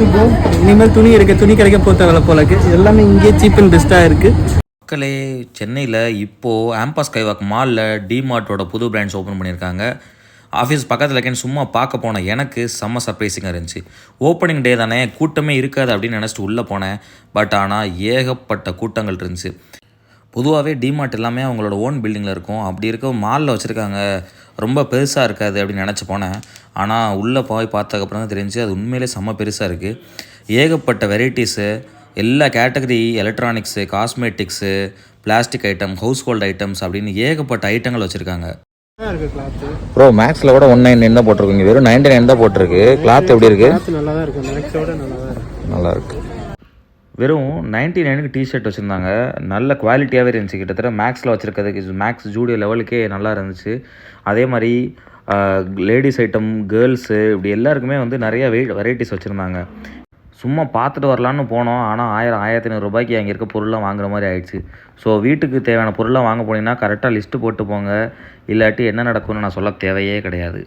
To இனிமேல் துணி எடுக்க துணி கிடைக்க போத்தவளை போலக்கு எல்லாமே இங்கே சீப் அண்ட் பெஸ்ட்டாக இருக்குது மக்களே சென்னையில் இப்போது ஆம்பாஸ் கைவாக் மாலில் டிமார்ட்டோட புது பிராண்ட்ஸ் ஓப்பன் பண்ணியிருக்காங்க. ஆஃபீஸ் பக்கத்தில் இருக்கேன்னு சும்மா பார்க்க போனேன். எனக்கு செம்ம சர்ப்ரைசிங்காக இருந்துச்சு. ஓப்பனிங் டே தானே கூட்டமே இருக்காது அப்படின்னு நினச்சிட்டு உள்ளே போனேன். பட் ஆனால் ஏகப்பட்ட கூட்டங்கள் இருந்துச்சு. பொதுவாகவே டிமார்ட் எல்லாமே அவங்களோட ஓன் பில்டிங்கில் இருக்கும். அப்படி இருக்க மாலில் வச்சுருக்காங்க. ரொம்ப பெருசாக இருக்காது அப்படின்னு நினச்சி போனேன். ஆனால் உள்ளே போய் பார்த்ததுக்கப்புறம் தான் தெரிஞ்சு அது உண்மையிலே செம்ம பெருசாக இருக்குது ஏகப்பட்ட வெரைட்டிஸு எல்லா category electronics cosmetics plastic item household items அப்படின்னு ஏகப்பட்ட ஐட்டங்கள் வச்சுருக்காங்க. இருக்குது ப்ரோ மேக்ஸில் கூட ஒன் நைன் நைன் தான் போட்டிருக்கீங்க வெறும் நைன்டி நைன் தான் போட்டிருக்கு. கிளாத் எப்படி இருக்குது நல்லா தான் மேக்ஸோட நல்லா தான் இருக்கும் நல்லா இருக்கு. வெறும் நைன்டி நைனுக்கு டிஷர்ட் வச்சுருந்தாங்க. நல்ல குவாலிட்டியாகவே இருந்துச்சு. கிட்டத்தட்ட மேக்ஸில் வச்சுருக்கிறதுக்கு மேக்ஸ் ஜூடியோ லெவலுக்கே நல்லா இருந்துச்சு. அதே மாதிரி லேடிஸ் ஐட்டம் கேர்ள்ஸு இப்படி எல்லாருக்குமே வந்து நிறைய வெ வெரைட்டிஸ் வச்சுருந்தாங்க. சும்மா பார்த்துட்டு வரலான்னு போனோம். ஆனால் ஆயிரம் ஆயிரத்தி ஐநூறுரூபாய்க்கு அங்கே இருக்க பொருள்லாம் வாங்குற மாதிரி ஆயிடுச்சு. ஸோ வீட்டுக்கு தேவையான பொருள்லாம் வாங்க போனீங்கன்னா கரெக்டாக லிஸ்ட்டு போட்டு போங்க. இல்லாட்டி என்ன நடக்கும்னு நான் சொல்ல தேவையே கிடையாது.